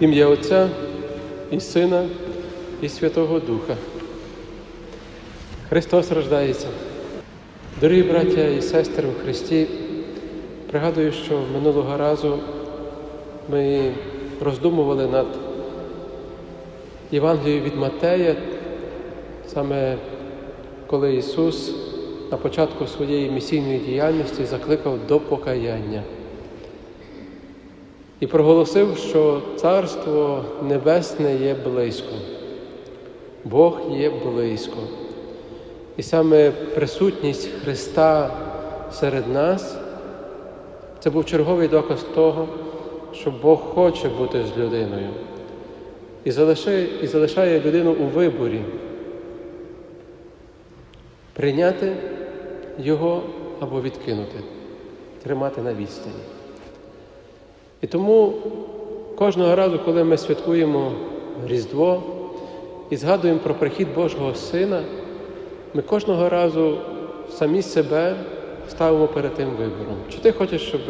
Ім'я Отця і Сина, і Святого Духа. Христос рождається. Дорогі браття і сестри у Христі, пригадую, що минулого разу ми роздумували над Євангелією від Матея, саме коли Ісус на початку своєї місійної діяльності закликав до покаяння і проголосив, що Царство Небесне є близько, Бог є близько. І саме присутність Христа серед нас це був черговий доказ того, що Бог хоче бути з людиною і залишає, і залишає людину у виборі прийняти Його або відкинути, тримати на відстані. І тому кожного разу, коли ми святкуємо Різдво і згадуємо про прихід Божого Сина, ми кожного разу самі себе ставимо перед тим вибором. Чи ти хочеш, щоб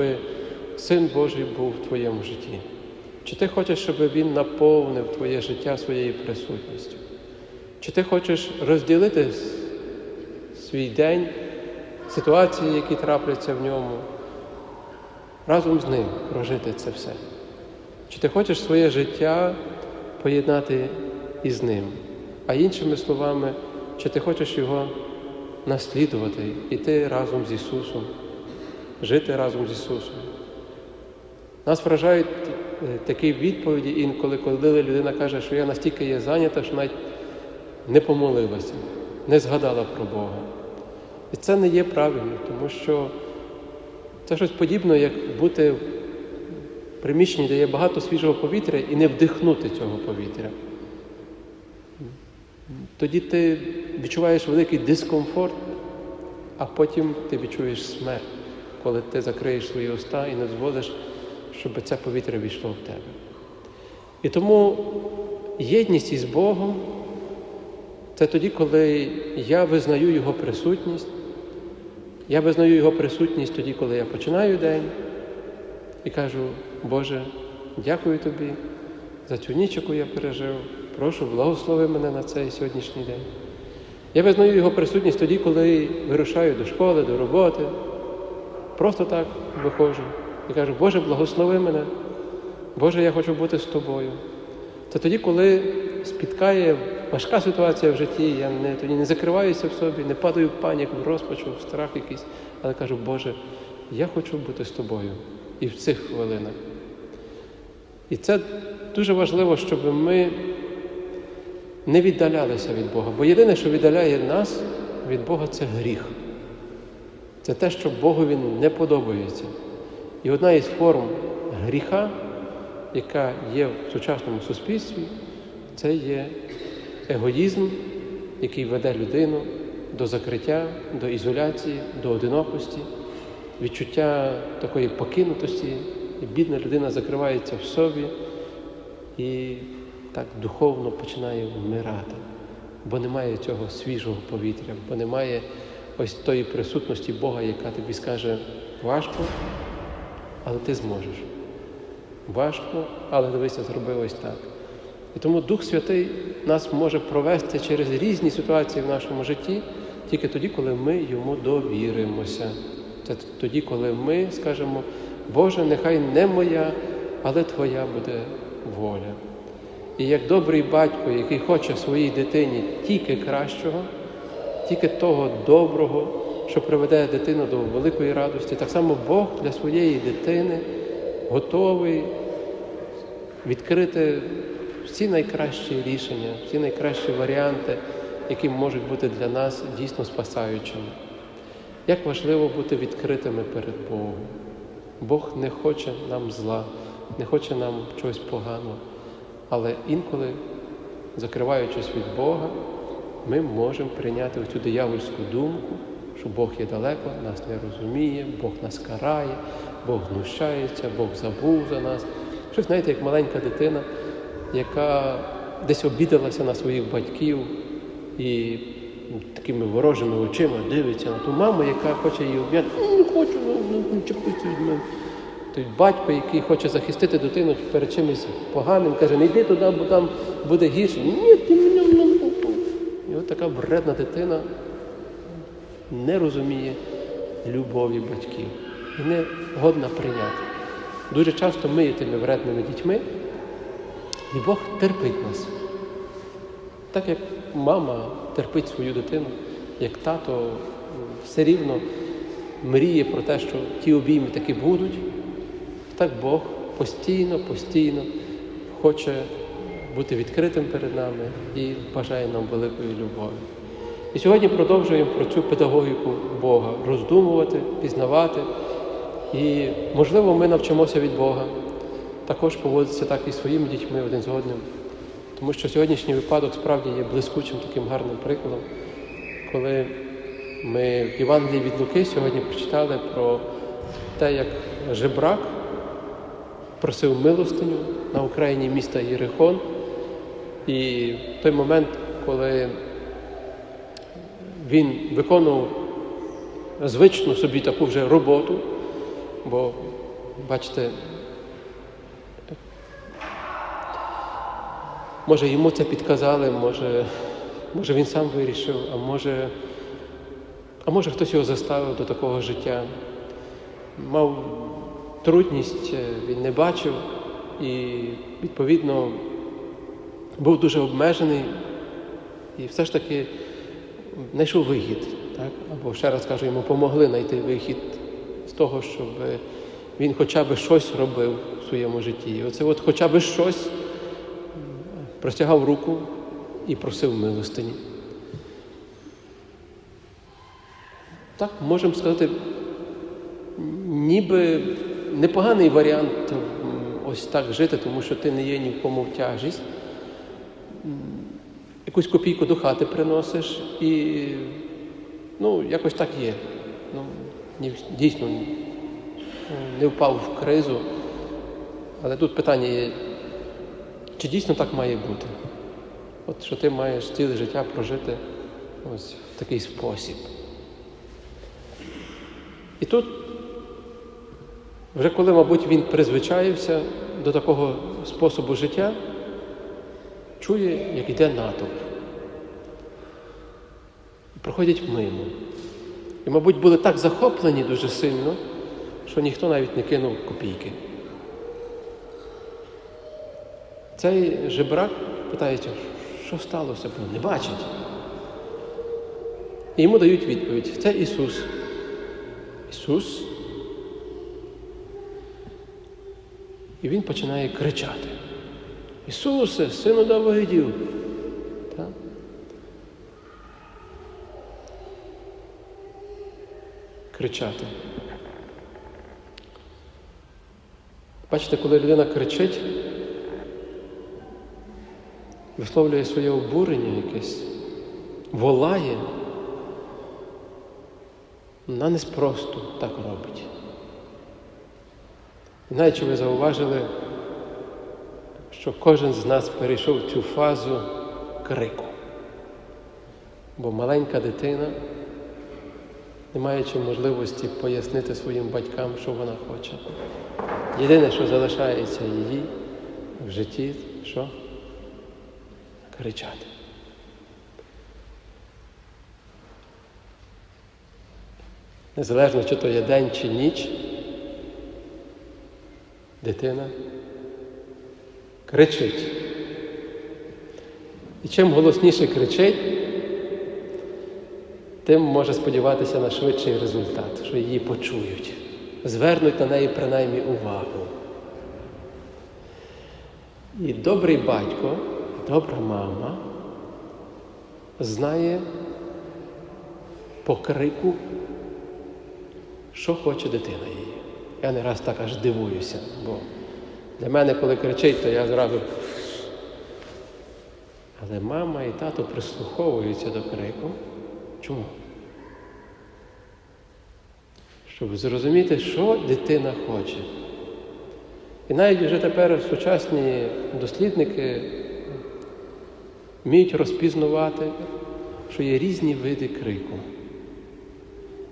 Син Божий був в твоєму житті? Чи ти хочеш, щоб Він наповнив твоє життя своєю присутністю? Чи ти хочеш розділити свій день, ситуації, які трапляться в ньому, разом з ним прожити це все? Чи ти хочеш своє життя поєднати із ним? А іншими словами, чи ти хочеш його наслідувати, іти разом з Ісусом, жити разом з Ісусом? Нас вражають такі відповіді інколи, коли людина каже, що я настільки є зайнята, що навіть не помолилася, не згадала про Бога. І це не є правильно, тому що це щось подібне, як бути в приміщенні, де є багато свіжого повітря, і не вдихнути цього повітря. Тоді ти відчуваєш великий дискомфорт, а потім ти відчуєш смерть, коли ти закриєш свої уста і не дозволиш, щоб це повітря війшло в тебе. І тому єдність із Богом це тоді, коли я визнаю Його присутність. Я визнаю Його присутність тоді, коли я починаю день і кажу, Боже, дякую Тобі за цю ніч, яку я пережив. Прошу, благослови мене на цей сьогоднішній день. Я визнаю Його присутність тоді, коли вирушаю до школи, до роботи. Просто так виходжу і кажу, Боже, благослови мене. Боже, я хочу бути з тобою. Це тоді, коли спіткає важка ситуація в житті, я не, тоді не закриваюся в собі, не падаю в паніку, в розпачу, в страх якийсь, але кажу, Боже, я хочу бути з тобою і в цих хвилинах. І це дуже важливо, щоб ми не віддалялися від Бога. Бо єдине, що віддаляє нас від Бога, це гріх. Це те, що Богові не подобається. І одна із форм гріха, яка є в сучасному суспільстві, це є егоїзм, який веде людину до закриття, до ізоляції, до одинокості, відчуття такої покинутості, і бідна людина закривається в собі і так духовно починає вмирати, бо немає цього свіжого повітря, бо немає ось тої присутності Бога, яка тобі скаже важко, але ти зможеш. Важко, але дивися, зроби ось так. І тому Дух Святий нас може провести через різні ситуації в нашому житті тільки тоді, коли ми йому довіримося. Це тоді, коли ми скажемо, Боже, нехай не моя, але Твоя буде воля. І як добрий батько, який хоче своїй дитині тільки кращого, тільки того доброго, що приведе дитину до великої радості, так само Бог для своєї дитини готовий відкрити всі найкращі рішення, всі найкращі варіанти, які можуть бути для нас дійсно спасаючими. Як важливо бути відкритими перед Богом. Бог не хоче нам зла, не хоче нам чогось поганого, але інколи, закриваючись від Бога, ми можемо прийняти цю диявольську думку, що Бог є далеко, нас не розуміє, Бог нас карає, Бог знущається, Бог забув за нас. Щось, знаєте, як маленька дитина, яка десь обідалася на своїх батьків і такими ворожими очима дивиться на ту маму, яка хоче її обняти. Не хочу, ну, чепуйся від мене. той батько, який хоче захистити дитину перед чимось поганим, каже, не йди туди, бо там буде гірше. Ні, ти мене. І от така вредна дитина не розуміє любові батьків і не годна прийняти. Дуже часто ми є тими вредними дітьми, і Бог терпить нас. Так як мама терпить свою дитину, як тато все рівно мріє про те, що ті обійми таки будуть, так Бог постійно, постійно хоче бути відкритим перед нами і бажає нам великої любові. І сьогодні продовжуємо про цю педагогіку Бога роздумувати, пізнавати. І, можливо, ми навчимося від Бога також поводитися так і своїми дітьми один з одним. Тому що сьогоднішній випадок справді є блискучим таким гарним прикладом, коли ми в Євангелії від Луки сьогодні прочитали про те, як жебрак просив милостиню на Україні міста Єрихон. І в той момент, коли він виконував звичну собі таку вже роботу, бо, бачите, може йому це підказали, може, може він сам вирішив, а може, а може хтось його заставив до такого життя. Мав трудність, він не бачив і, відповідно, був дуже обмежений і все ж таки знайшов вихід. Так? Або ще раз кажу, йому помогли знайти вихід з того, щоб він хоча б щось робив в своєму житті. Оце от хоча б щось простягав руку і просив милостині. Так, можемо сказати, ніби непоганий варіант ось так жити, тому що ти не є ні в кому в тяжість. Якусь копійку до хати приносиш і ну, якось так є. Ну, Дійсно не впав в кризу. Але тут питання є, чи дійсно так має бути? От що ти маєш ціле життя прожити ось в такий спосіб. І тут, вже коли, мабуть, він призвичаївся до такого способу життя, чує, як йде натовп. Проходять мимо. І, мабуть, були так захоплені дуже сильно, що ніхто навіть не кинув копійки. Цей жебрак питається, що сталося, бо не бачить. І йому дають відповідь: це Ісус. Ісус. І він починає кричати. Ісусе, сину Давидів. Так? Кричати. Бачите, коли людина кричить, висловлює своє обурення якесь, волає, вона неспросто так робить. Навіть чи ви зауважили, що кожен з нас перейшов цю фазу крику. Бо маленька дитина, не маючи можливості пояснити своїм батькам, що вона хоче. Єдине, що залишається її в житті, що? Кричати. Незалежно, чи то є день, чи ніч, дитина кричить. І чим голосніше кричить, тим може сподіватися на швидший результат, що її почують, звернуть на неї принаймні увагу. І добрий батько, добра мама знає по крику, що хоче дитина її. Я не раз так аж дивуюся, бо для мене, коли кричить, то я зразу. Але мама і тато прислуховуються до крику. Чому? Щоб зрозуміти, що дитина хоче. І навіть вже тепер сучасні дослідники вміють розпізнавати, що є різні види крику.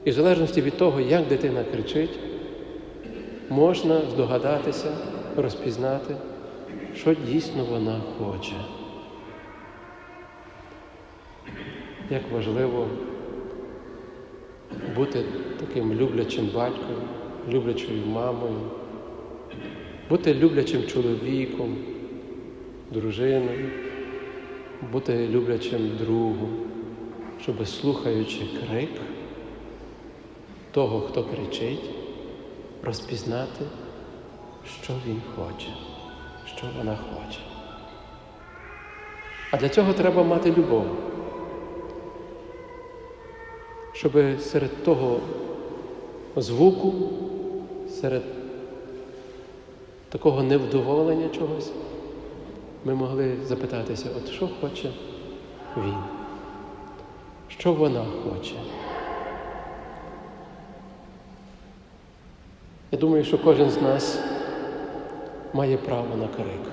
І в залежності від того, як дитина кричить, можна здогадатися, розпізнати, що дійсно вона хоче. Як важливо бути таким люблячим батьком, люблячою мамою, бути люблячим чоловіком, дружиною, бути люблячим другом, щоб слухаючи крик того, хто кричить, розпізнати, що він хоче, що вона хоче. А для цього треба мати любов щоб серед того звуку, серед такого невдоволення чогось, ми могли запитатися, от що хоче він, що вона хоче. Я думаю, що кожен з нас має право на крик,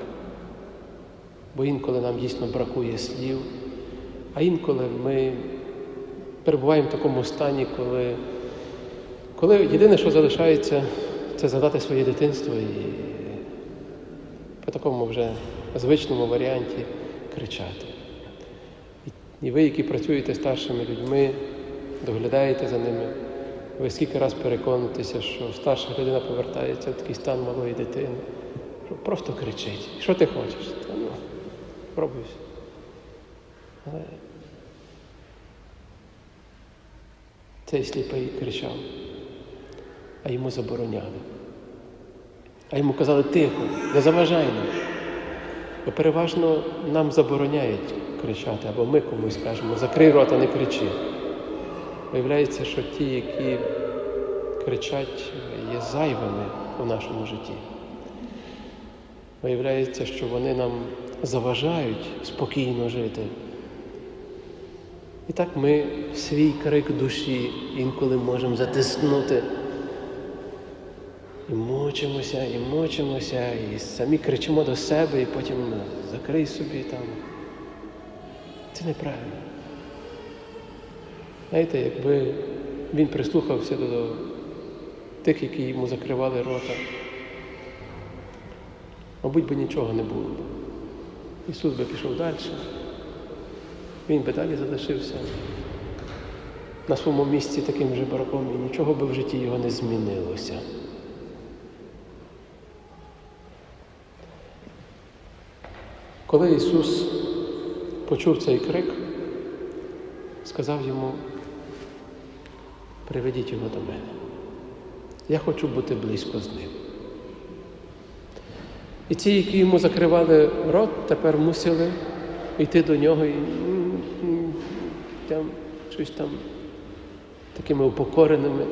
бо інколи нам дійсно бракує слів, а інколи ми перебуваємо в такому стані, коли, коли єдине, що залишається, це задати своє дитинство і по такому вже звичному варіанті кричати. І ви, які працюєте старшими людьми, доглядаєте за ними, ви скільки раз переконуєтеся, що старша людина повертається в такий стан малої дитини, що просто кричить. Що ти хочеш? Та, ну, пробуй. Але Цей сліпий кричав, а йому забороняли. А йому казали тихо, не заважай нам. Бо переважно нам забороняють кричати, або ми комусь кажемо, закрий рота, не кричи. Виявляється, що ті, які кричать, є зайвими у нашому житті. Виявляється, що вони нам заважають спокійно жити. І так ми свій крик душі інколи можемо затиснути. І мучимося, і мучимося, і самі кричимо до себе, і потім закрий собі там. Це неправильно. Знаєте, якби він прислухався до тих, які йому закривали рота, мабуть, би нічого не було. Ісус би пішов далі він би далі залишився на своєму місці таким же бараком і нічого би в житті його не змінилося. Коли Ісус почув цей крик, сказав йому, приведіть його до мене. Я хочу бути близько з ним. І ті, які йому закривали рот, тепер мусили йти до нього і там щось там такими упокореними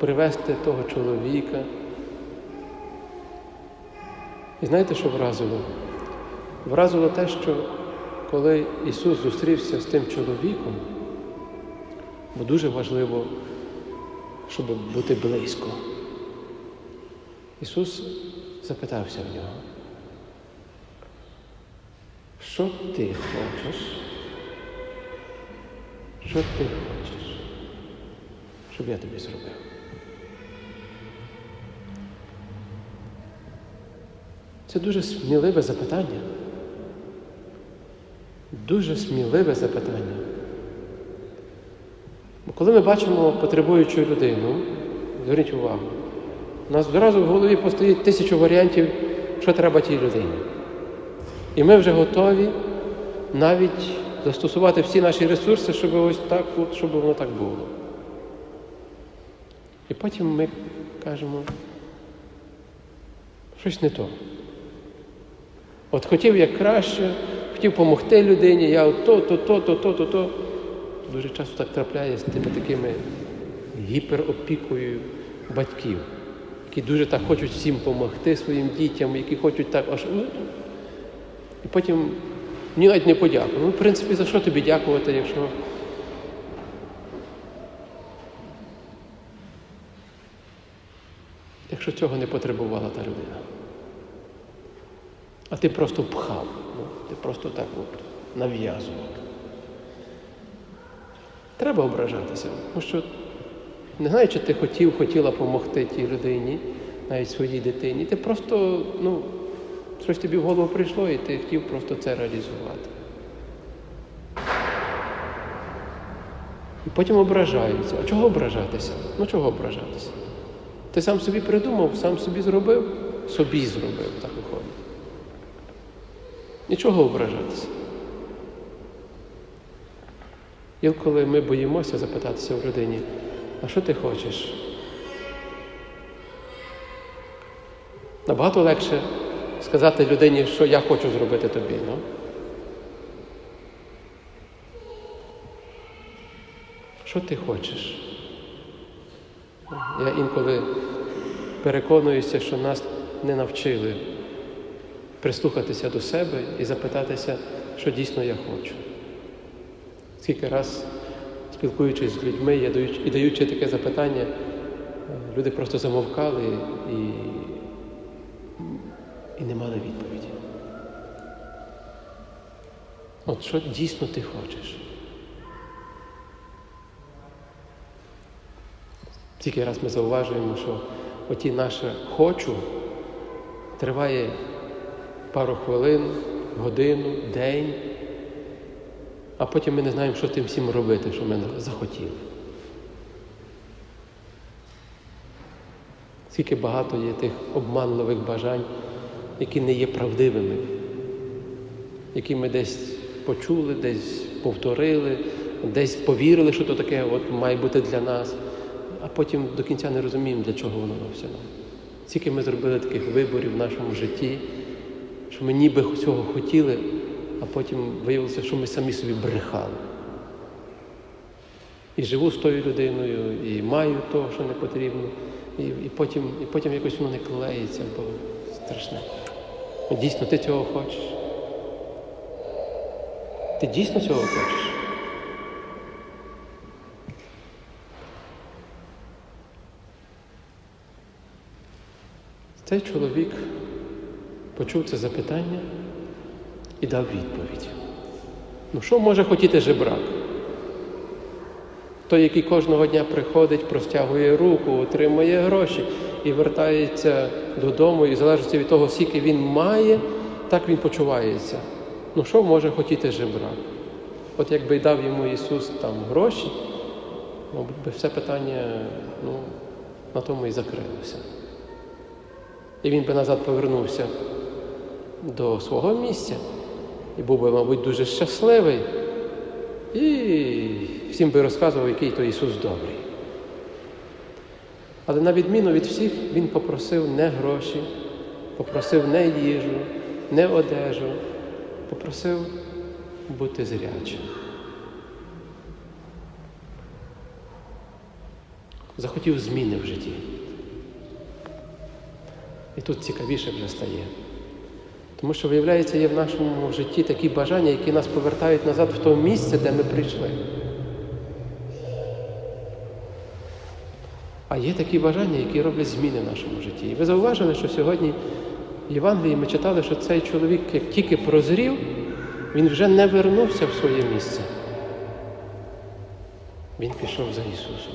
привезти того чоловіка. І знаєте, що вразило? Вразило те, що коли Ісус зустрівся з тим чоловіком, бо дуже важливо, щоб бути близько. Ісус запитався в нього. Що ти хочеш? Що ти хочеш, щоб я тобі зробив? Це дуже сміливе запитання. Дуже сміливе запитання. Бо коли ми бачимо потребуючу людину, зверніть увагу, у нас одразу в голові постоїть тисячу варіантів, що треба тій людині. І ми вже готові навіть застосувати всі наші ресурси, щоб ось так, от, щоб воно так було. І потім ми кажемо, щось не то. От хотів як краще, хотів допомогти людині, я то, то, то, то, то, то, то. Дуже часто так трапляє з тими такими гіперопікою батьків, які дуже так хочуть всім допомогти своїм дітям, які хочуть так аж. І потім мені навіть не подякував. Ну, в принципі, за що тобі дякувати, якщо. Якщо цього не потребувала та людина. А ти просто пхав, ну, ти просто так от нав'язував. Треба ображатися, тому що не знаю, чи ти хотів, хотіла допомогти тій людині, навіть своїй дитині. Ти просто, ну, щось тобі в голову прийшло, і ти хотів просто це реалізувати. І потім ображаються. А чого ображатися? Ну чого ображатися? Ти сам собі придумав, сам собі зробив, собі зробив, так виходить. Нічого ображатися. Інколи ми боїмося запитатися в людині, а що ти хочеш? Набагато легше сказати людині, що я хочу зробити тобі. Ну? Що ти хочеш? Я інколи переконуюся, що нас не навчили прислухатися до себе і запитатися, що дійсно я хочу. Скільки раз, спілкуючись з людьми я даючи, і даючи таке запитання, люди просто замовкали і, і не мали відповіді. От що дійсно ти хочеш? Тільки раз ми зауважуємо, що оті наше хочу триває пару хвилин, годину, день, а потім ми не знаємо, що тим всім робити, що ми захотіли. Скільки багато є тих обманливих бажань, які не є правдивими, які ми десь почули, десь повторили, десь повірили, що то таке от має бути для нас а потім до кінця не розуміємо, для чого воно все нам. Скільки ми зробили таких виборів в нашому житті, що ми ніби цього хотіли, а потім виявилося, що ми самі собі брехали. І живу з тою людиною, і маю того, що не потрібно, і і, потім і потім якось воно не клеїться, бо страшне. Дійсно, ти цього хочеш? Ти дійсно цього хочеш? Цей чоловік почув це запитання і дав відповідь. Ну, що може хотіти жебрак? Той, який кожного дня приходить, простягує руку, отримує гроші і вертається додому, і залежить від того, скільки він має, так він почувається. Ну, що може хотіти жебрак? От якби дав йому Ісус там гроші, мабуть, би все питання ну, на тому і закрилося. І він би назад повернувся до свого місця і був би, мабуть, дуже щасливий. І всім би розказував, який то Ісус добрий. Але на відміну від всіх, Він попросив не гроші, попросив не їжу, не одежу, попросив бути зрячим. Захотів зміни в житті. І тут цікавіше вже стає. Тому що, виявляється, є в нашому житті такі бажання, які нас повертають назад в те місце, де ми прийшли. А є такі бажання, які роблять зміни в нашому житті. І ви зауважили, що сьогодні в Євангелії ми читали, що цей чоловік, як тільки прозрів, він вже не вернувся в своє місце. Він пішов за Ісусом.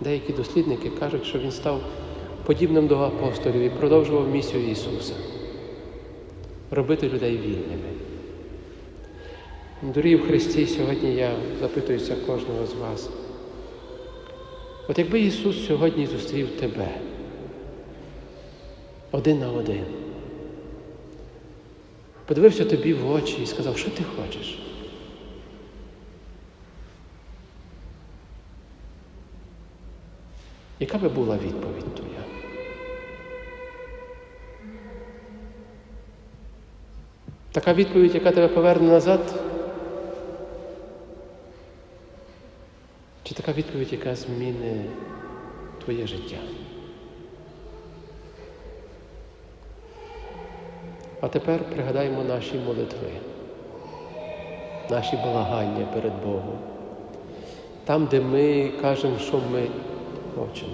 Деякі дослідники кажуть, що він став подібним до апостолів і продовжував місію Ісуса робити людей вільними. Дорогі в Христі, сьогодні я запитуюся кожного з вас. От якби Ісус сьогодні зустрів тебе один на один, подивився тобі в очі і сказав, що ти хочеш? Яка би була відповідь Така відповідь, яка тебе поверне назад? Чи така відповідь, яка зміни твоє життя? А тепер пригадаємо наші молитви, наші благання перед Богом, там, де ми кажемо, що ми хочемо.